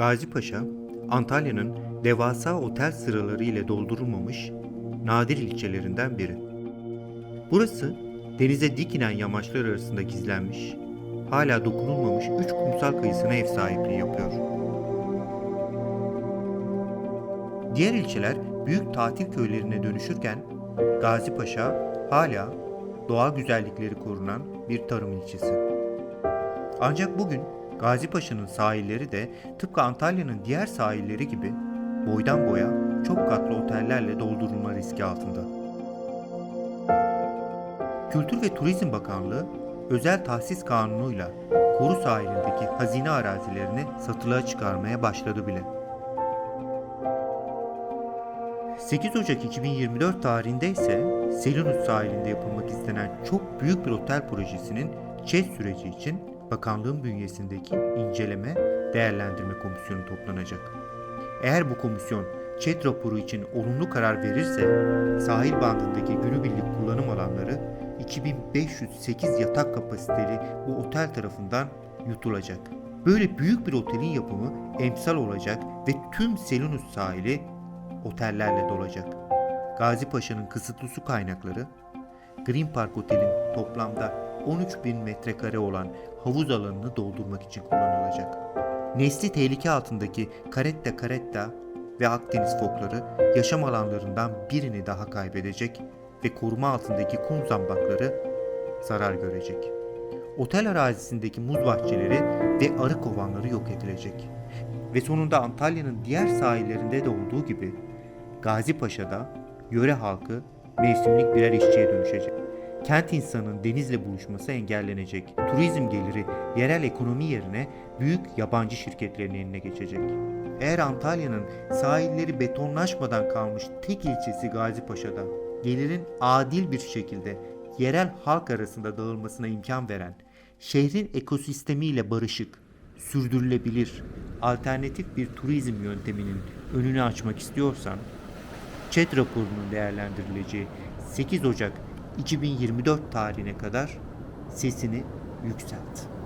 Gazi Paşa, Antalya'nın devasa otel sıraları ile doldurulmamış nadir ilçelerinden biri. Burası denize dik inen yamaçlar arasında gizlenmiş, hala dokunulmamış üç kumsal kıyısına ev sahipliği yapıyor. Diğer ilçeler büyük tatil köylerine dönüşürken Gazi Paşa hala doğal güzellikleri korunan bir tarım ilçesi. Ancak bugün Gazi Paşa'nın sahilleri de tıpkı Antalya'nın diğer sahilleri gibi boydan boya çok katlı otellerle doldurulma riski altında. Kültür ve Turizm Bakanlığı özel tahsis kanunuyla koru sahilindeki hazine arazilerini satılığa çıkarmaya başladı bile. 8 Ocak 2024 tarihinde ise Selinus sahilinde yapılmak istenen çok büyük bir otel projesinin ÇED süreci için bakanlığın bünyesindeki inceleme değerlendirme komisyonu toplanacak. Eğer bu komisyon ÇED raporu için olumlu karar verirse sahil bandındaki günübirlik kullanım alanları 2508 yatak kapasiteli bu otel tarafından yutulacak. Böyle büyük bir otelin yapımı emsal olacak ve tüm Selinus sahili otellerle dolacak. Gazi Paşa'nın kısıtlı su kaynakları, Green Park Otel'in toplamda 13 bin metrekare olan havuz alanını doldurmak için kullanılacak. Nesli tehlike altındaki Caretta Caretta ve Akdeniz fokları yaşam alanlarından birini daha kaybedecek ve koruma altındaki kum zambakları zarar görecek. Otel arazisindeki muz bahçeleri ve arı kovanları yok edilecek. Ve sonunda Antalya'nın diğer sahillerinde de olduğu gibi Gazi Paşa'da yöre halkı mevsimlik birer işçiye dönüşecek. Kent insanının denizle buluşması engellenecek. Turizm geliri yerel ekonomi yerine büyük yabancı şirketlerin eline geçecek. Eğer Antalya'nın sahilleri betonlaşmadan kalmış tek ilçesi Gazi Paşa'da gelirin adil bir şekilde yerel halk arasında dağılmasına imkan veren, şehrin ekosistemiyle barışık, sürdürülebilir, alternatif bir turizm yönteminin önünü açmak istiyorsan, ÇED raporunun değerlendirileceği 8 Ocak 2024 tarihine kadar sesini yükselt.